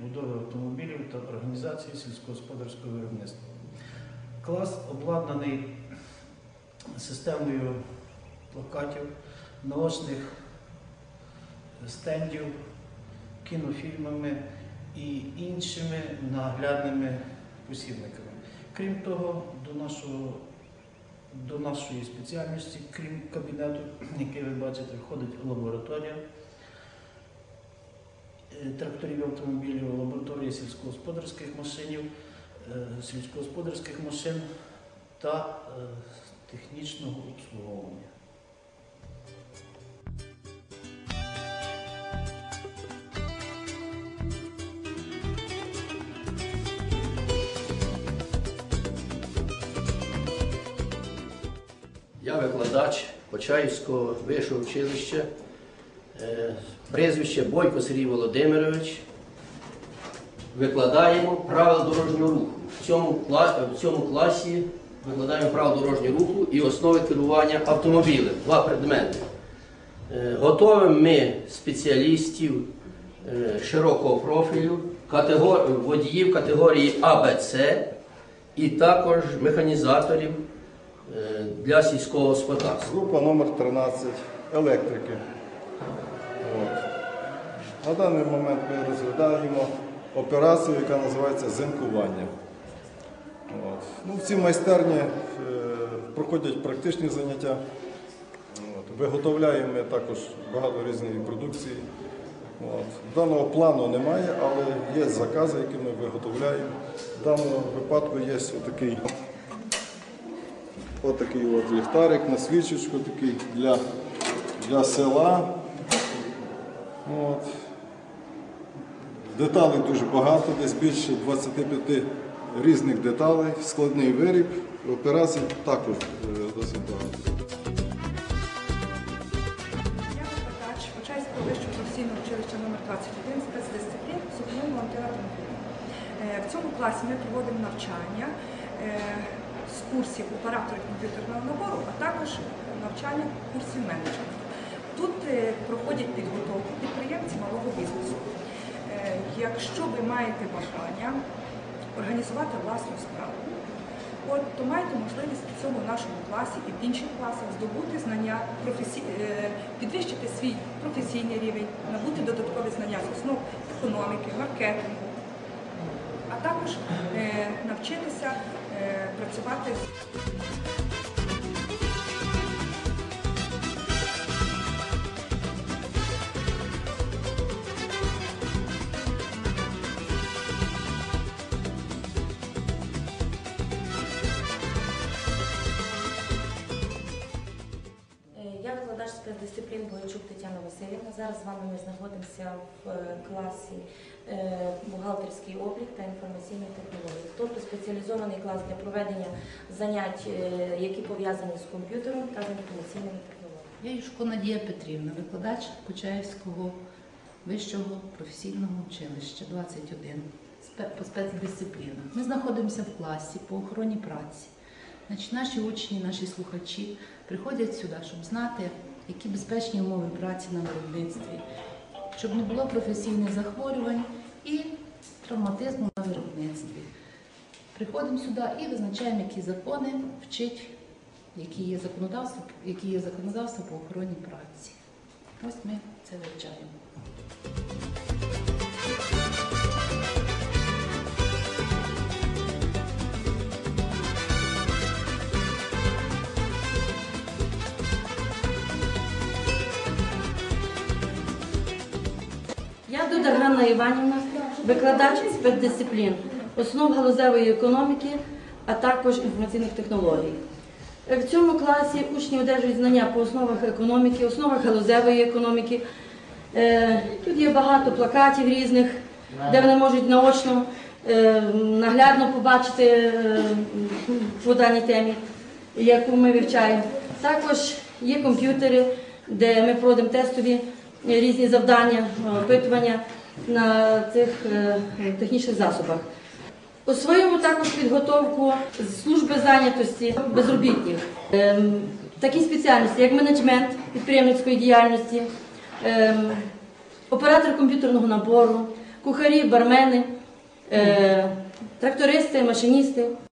будови автомобілів та організації сільськогосподарського виробництва. Клас обладнаний системою плакатів, наочних стендів, кінофільмами і іншими наглядними посібниками. Крім того, до нашого до нашої спеціальності, крім кабінету, який ви бачите, входить лабораторія тракторів автомобілів, лабораторія сільськогосподарських машинів, е, сільськогосподарських машин та е, технічного обслуговування. Я викладач Почаївського вищого училища, прізвище Бойко Сергій Володимирович. Викладаємо правила дорожнього руху. В цьому, в цьому класі викладаємо правила дорожнього руху і основи керування автомобілем. Два предмети. Е, Готовимо ми спеціалістів е, широкого профілю, категор- водіїв категорії А, Б, С і також механізаторів е, для сільського господарства. Група номер 13 електрики. На даний момент ми розглядаємо операцію, яка називається зинкування. От. Ну, в цій майстерні е, проходять практичні заняття. От. Виготовляємо ми також багато різної продукції. Даного плану немає, але є закази, які ми виготовляємо. В даному випадку є отакий Отакий от ліхтарик на свічечку для села. От. Деталей дуже багато, десь більше 25 різних деталей, складний виріб, операцій також е, досить багато. Вищого професійного училища номер 21 спецдисциплін сухому антиатомобілю. Е, В цьому класі ми проводимо навчання е, з курсів оператора комп'ютерного набору, а також навчання курсів менеджменту. Тут е, проходять підготовку підприємці малого бізнесу. Е, Якщо ви маєте бажання організувати власну справу, От, то маєте можливість в цьому нашому класі і в інших класах здобути знання, професі... е, підвищити свій професійний рівень, набути додаткові знання з основ економіки, маркетингу, а також навчитися працювати з спецдисциплін Бойчук Тетяна Васильівна. Зараз з вами ми знаходимося в е, класі е, бухгалтерський облік та інформаційні технології, тобто спеціалізований клас для проведення занять, е, які пов'язані з комп'ютером та з інформаційними технологіями. Я Юшко Надія Петрівна, викладач Почаївського вищого професійного училища 21 спе- по спецдисциплінах. Ми знаходимося в класі по охороні праці. Значить, наші учні, наші слухачі приходять сюди, щоб знати, які безпечні умови праці на виробництві, щоб не було професійних захворювань і травматизму на виробництві. Приходимо сюди і визначаємо, які закони вчить які є законодавство, які є законодавство по охороні праці. Ось ми це вивчаємо. Я Дуда Ганна Іванівна, викладач спецдисциплін, основ галузевої економіки, а також інформаційних технологій. В цьому класі учні одержують знання по основах економіки, основах галузевої економіки. Е, Тут є багато плакатів різних, де вони можуть наочно, е, наглядно побачити е, по даній темі, яку ми вивчаємо. Також є комп'ютери, де ми проводимо тестові різні завдання, опитування на цих е, технічних засобах. Освоюємо також підготовку служби зайнятості безробітних. Ем, Такі спеціальності, як менеджмент підприємницької діяльності, ем, оператор комп'ютерного набору, кухарі, бармени, е, трактористи, машиністи.